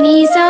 Nisa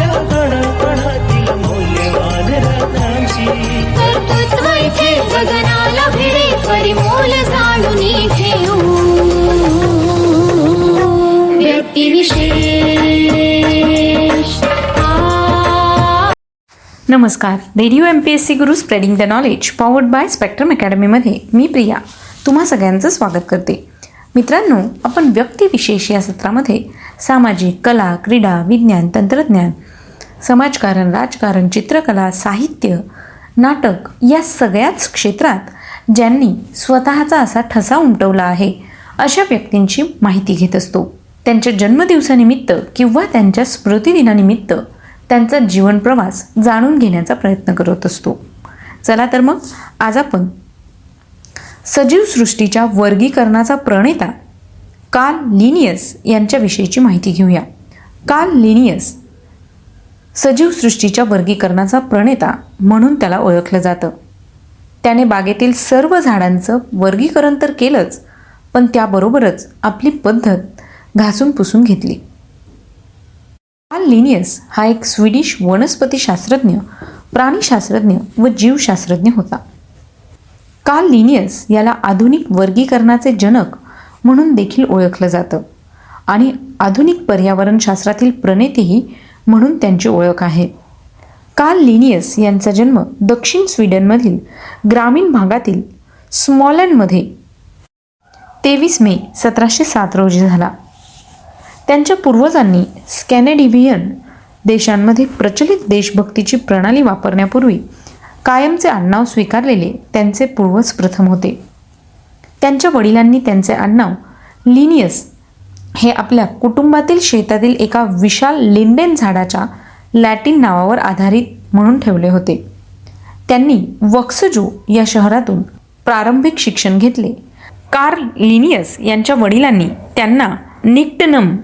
नमस्कार. Radio M P S C Guru spreading the knowledge powered by Spectrum अकॅडमीमध्ये मी प्रिया तुम्हा सगळ्यांचं स्वागत करते. मित्रांनो आपण व्यक्तिविशेष या सत्रामध्ये सामाजिक कला क्रीडा विज्ञान तंत्रज्ञान समाजकारण राजकारण चित्रकला साहित्य नाटक या सगळ्याच क्षेत्रात ज्यांनी स्वतःचा असा ठसा उमटवला आहे अशा व्यक्तींची माहिती घेत असतो. त्यांच्या जन्मदिवसानिमित्त किंवा त्यांच्या स्मृतिदिनानिमित्त त्यांचा जीवन प्रवास जाणून घेण्याचा प्रयत्न करत असतो. चला तर मग आज आपण सजीव सृष्टीच्या वर्गीकरणाचा प्रणेता कार्ल लिनियस यांच्याविषयीची माहिती घेऊया. कार्ल लिनियस सजीव सृष्टीच्या वर्गीकरणाचा प्रणेता म्हणून त्याला ओळखलं जातं. त्याने बागेतील सर्व झाडांचं वर्गीकरण तर केलंच पण त्याबरोबरच आपली पद्धत घासून पुसून घेतली. कार्ल लिनियस हा एक स्वीडिश वनस्पतीशास्त्रज्ञ प्राणीशास्त्रज्ञ व जीवशास्त्रज्ञ होता. कार्ल लिनियस याला आधुनिक वर्गीकरणाचे जनक म्हणून देखील ओळखलं जातं आणि आधुनिक पर्यावरणशास्त्रातील प्रणेतेही म्हणून त्यांची ओळख आहे. कार्ल लिनियस यांचा जन्म दक्षिण स्वीडनमधील ग्रामीण भागातील स्मॉलनमध्ये तेवीस मे सतराशे सात रोजी झाला. त्यांच्या पूर्वजांनी स्कॅनेडिव्हियन देशांमध्ये प्रचलित देशभक्तीची प्रणाली वापरण्यापूर्वी कायमचे आडनाव स्वीकारलेले त्यांचे पूर्वज प्रथम होते. त्यांच्या वडिलांनी त्यांचे आडनाव लिनियस हे आपल्या कुटुंबातील शेतातील एका विशाल लिंडेन झाडाच्या लॅटिन नावावर आधारित म्हणून ठेवले होते. त्यांनी वक्सजो या शहरातून प्रारंभिक शिक्षण घेतले. कार्ल लिनियस यांच्या वडिलांनी त्यांना निक्टनम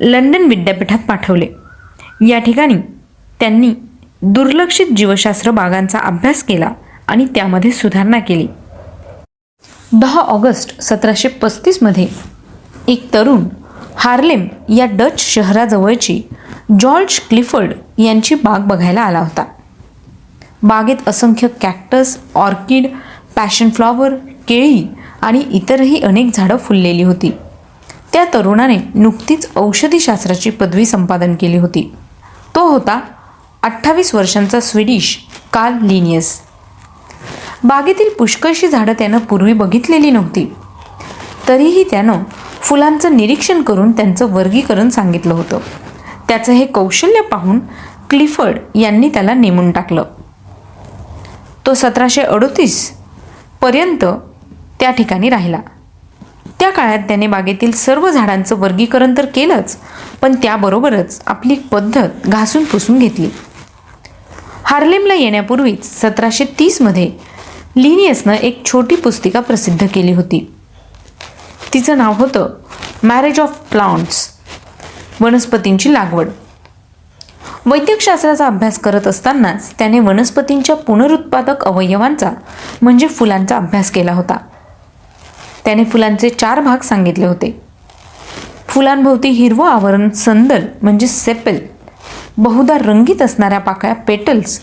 लंडन विद्यापीठात पाठवले. या ठिकाणी त्यांनी दुर्लक्षित जीवशास्त्र बागांचा अभ्यास केला आणि त्यामध्ये सुधारणा केली. दहा ऑगस्ट सतराशे पस्तीसमध्ये एक तरुण हार्लेम या डच शहराजवळची जॉर्ज क्लिफर्ड यांची बाग बघायला आला होता. बागेत असंख्य कॅक्टस ऑर्किड पॅशन फ्लॉवर केळी आणि इतरही अनेक झाडं फुललेली होती. त्या तरुणाने नुकतीच औषधीशास्त्राची पदवी संपादन केली होती. तो होता अठ्ठावीस वर्षांचा स्वीडिश कार्ल लिनियस. बागेतील पुष्कळशी झाडं त्यानं पूर्वी बघितलेली नव्हती. तरीही त्यानं फुलांचं निरीक्षण करून त्यांचं वर्गीकरण सांगितलं होतं. त्याचं हे कौशल्य पाहून क्लिफर्ड यांनी त्याला नेमून टाकलं. तो सतराशे अडोतीस पर्यंत त्या ठिकाणी राहिला. त्या काळात त्याने बागेतील सर्व झाडांचं वर्गीकरण तर केलंच पण त्याबरोबरच आपली पद्धत घासून पुसून घेतली. हार्लेमला येण्यापूर्वीच सतराशे तीसमध्ये लिनियसनं एक छोटी पुस्तिका प्रसिद्ध केली होती. तिचं नाव होतं मॅरेज ऑफ प्लांट्स वनस्पतींची लागवड. वैद्यकशास्त्राचा अभ्यास करत असतानाच त्याने वनस्पतींच्या पुनरुत्पादक अवयवांचा म्हणजे फुलांचा अभ्यास केला होता. त्याने फुलांचे चार भाग सांगितले होते. फुलांभोवती हिरवं आवरण संदल म्हणजे सेपेल बहुधा रंगीत असणाऱ्या पाकळ्या पेटल्स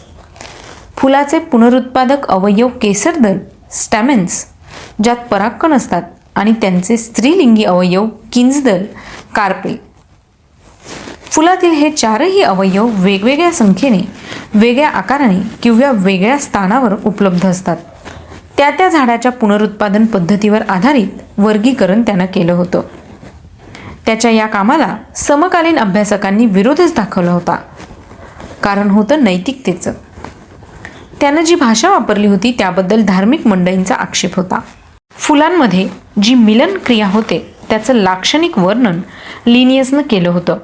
फुलाचे पुनरुत्पादक अवयव केसरदल स्टॅमेन्स ज्यात परागकण असतात आणि त्यांचे स्त्रीलिंगी अवयव किंजदल कार्पे फुलातील हे चारही अवयव वेगवेगळ्या संख्येने वेगळ्या आकाराने किंवा वेगळ्या स्थानावर उपलब्ध असतात. त्या त्या झाडाच्या पुनरुत्पादन पद्धतीवर आधारित वर्गीकरण त्यानं केलं होतं. त्याच्या या कामाला समकालीन अभ्यासकांनी विरोधच दाखवला होता. कारण होतं नैतिकतेचं. त्यानं जी भाषा वापरली होती त्याबद्दल धार्मिक मंडळींचा आक्षेप होता. फुलांमध्ये जी मिलन क्रिया होते त्याचं लाक्षणिक वर्णन लिनियसनं केलं होतं.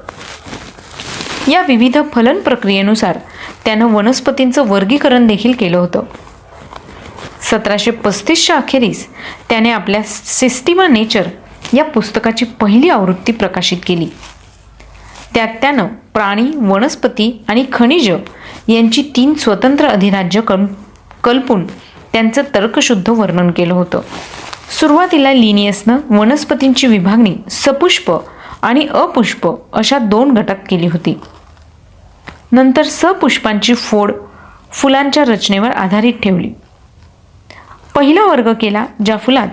या विविध फलन प्रक्रियेनुसार त्यानं वनस्पतींचं वर्गीकरण देखील केलं होतं. सतराशे पस्तीसच्या अखेरीस त्याने आपल्या सिस्टिमा नेचर या पुस्तकाची पहिली आवृत्ती प्रकाशित केली. त्यात त्यानं प्राणी वनस्पती आणि खनिज यांची तीन स्वतंत्र अधिराज्य कल कल्पून त्यांचं तर्कशुद्ध वर्णन केलं होतं. सुरुवातीला लिनियसनं वनस्पतींची विभागणी सपुष्प आणि अपुष्प अशा दोन घटक केली होती. नंतर सपुष्पांची फोड फुलांच्या रचनेवर आधारित ठेवली. पहिला वर्ग केला ज्या फुलात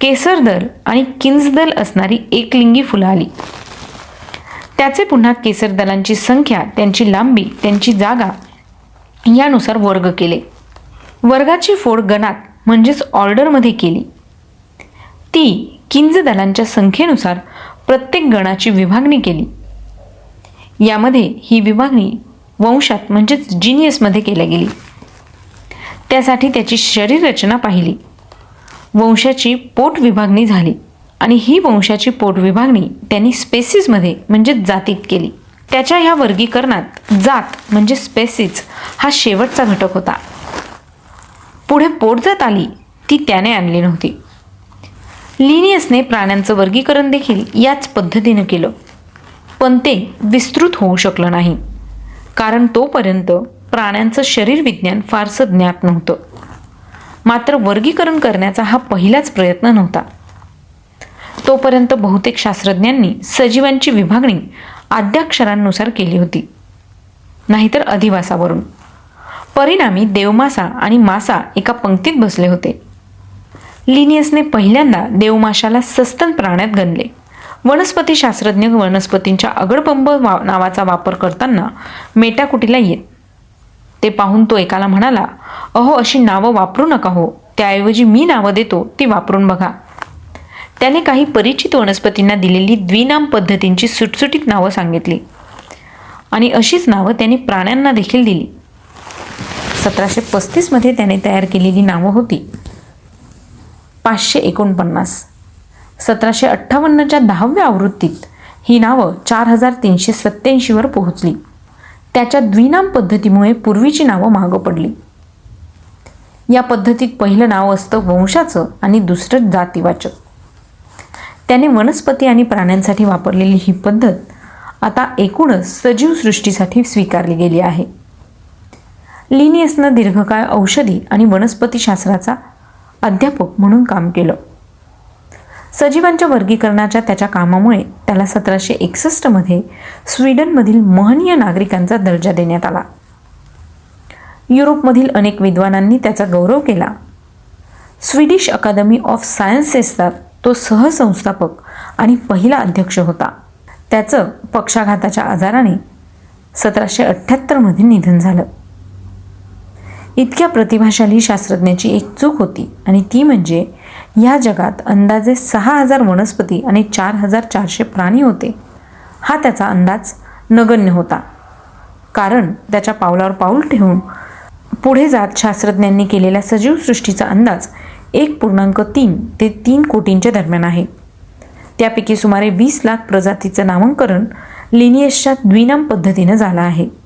केसरदल आणि किंजदल असणारी एकलिंगी फुलं आली. त्याचे पुन्हा केसरदलांची संख्या त्यांची लांबी त्यांची जागा यानुसार वर्ग केले. वर्गाची फोड गणात म्हणजेच ऑर्डरमध्ये केली. ती किंज दलांच्या संख्येनुसार प्रत्येक गणाची विभागणी केली. यामध्ये ही विभागणी वंशात म्हणजेच जिनियसमध्ये केल्या गेली. त्यासाठी त्याची शरीररचना पाहिली. वंशाची पोट विभागणी झाली आणि ही वंशाची पोट विभागणी त्यांनी स्पेसिसमध्ये म्हणजे जातीत केली. त्याच्या ह्या वर्गीकरणात जात म्हणजे स्पेसिस हा शेवटचा घटक होता. पुढे पोटजात आली ती त्याने आणली नव्हती. लिनियसने प्राण्यांचं वर्गीकरण देखील याच पद्धतीनं केलं. पण ते विस्तृत होऊ शकलं नाही. कारण तोपर्यंत प्राण्यांचं शरीर विज्ञान फारसं ज्ञात नव्हतं. मात्र वर्गीकरण करण्याचा हा पहिलाच प्रयत्न नव्हता. तोपर्यंत बहुतेक शास्त्रज्ञांनी सजीवांची विभागणी आद्याक्षरांनुसार केली होती. नाहीतर अधिवासावरून. परिणामी देवमासा आणि मासा एका पंक्तीत बसले होते. लिनियसने पहिल्यांदा देवमाशाला सस्तन प्राण्यात गणले. वनस्पतीशास्त्रज्ञ वनस्पतींच्या अगडबंब वा नावाचा वापर करताना मेटाकुटीला येत. ते पाहून तो एकाला म्हणाला अहो अशी नावं वापरू नका हो. त्याऐवजी मी नावं देतो ती वापरून बघा. त्याने काही परिचित वनस्पतींना दिलेली द्विनाम पद्धतींची सुटसुटीत नावं सांगितली. आणि अशीच नावं त्याने प्राण्यांना देखील दिली. सतराशे पस्तीसमध्ये त्याने तयार केलेली नावं होती. पाचशे एकोणपन्नास. सतराशे अठ्ठावन्नच्या दहाव्या आवृत्तीत ही नावं चार हजार तीनशे सत्याऐंशीवर पोहोचली. त्याच्या द्विनाम पद्धतीमुळे पूर्वीची नावं मागं पडली. या पद्धतीत पहिलं नाव असतं वंशाचं आणि दुसरं जातीवाचक. त्याने वनस्पती आणि प्राण्यांसाठी वापरलेली ही पद्धत आता एकूणच सजीव सृष्टीसाठी स्वीकारली गेली आहे. लिनियसनं दीर्घकाळ औषधी आणि वनस्पतीशास्त्राचा अध्यापक म्हणून काम केलं. सजीवांच्या वर्गीकरणाच्या त्याच्या कामामुळे त्याला सतराशे एकसष्टमध्ये स्वीडनमधील महनीय नागरिकांचा दर्जा देण्यात आला. युरोपमधील अनेक विद्वानांनी त्याचा गौरव केला. स्वीडिश अकादमी ऑफ सायन्सेसचा तो सहसंस्थापक आणि पहिला अध्यक्ष होता. त्याचं पक्षाघाताच्या आजाराने सतराशे अठ्ठ्याहत्तरमध्ये निधन झालं. इतक्या प्रतिभाशाली शास्त्रज्ञाची एक चूक होती आणि ती म्हणजे या जगात अंदाजे सहा हजार वनस्पती आणि चार हजार चारशे प्राणी होते. हा त्याचा अंदाज नगण्य होता. कारण त्याच्या पावलावर पाऊल ठेवून पुढे जात शास्त्रज्ञांनी केलेल्या सजीव सृष्टीचा अंदाज एक पूर्णांक तीन ते तीन कोटींच्या दरम्यान आहे. त्यापैकी सुमारे वीस लाख प्रजातीचं नामांकरण लिनियसच्या द्विनाम पद्धतीनं झालं आहे.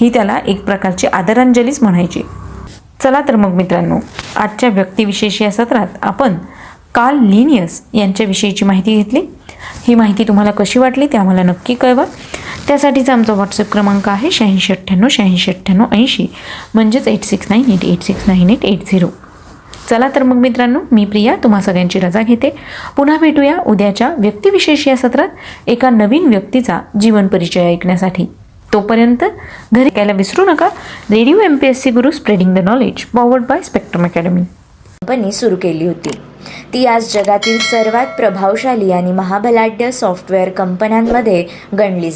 ही त्याला एक प्रकारची आदरांजलीच म्हणायची. चला तर मग मित्रांनो आजच्या व्यक्तिविशेष या सत्रात आपण काल लिनियस यांच्याविषयीची माहिती घेतली. ही माहिती तुम्हाला कशी वाटली ते आम्हाला नक्की कळवा. त्यासाठीचा आमचा व्हॉट्सअप क्रमांक आहे शहाऐंशी अठ्ठ्याण्णव शहाऐंशी अठ्ठ्याण्णव ऐंशी म्हणजेच eight six nine eight eight six nine eight eight zero. चला तर मग मित्रांनो मी प्रिया तुम्हा सगळ्यांची रजा घेते. पुन्हा भेटूया उद्याच्या व्यक्तिविशेष या सत्रात एका नवीन व्यक्तीचा जीवन परिचय ऐकण्यासाठी. तोपर्यंत घरी ऐकायला विसरू नका. Radio M P S C Guru spreading the knowledge powered by spectrum academy company सुरू केली होती. ती आज जगातील सर्वात प्रभावशाली आणि महाबलाढ्य सॉफ्टवेअर कंपन्यांमध्ये गणली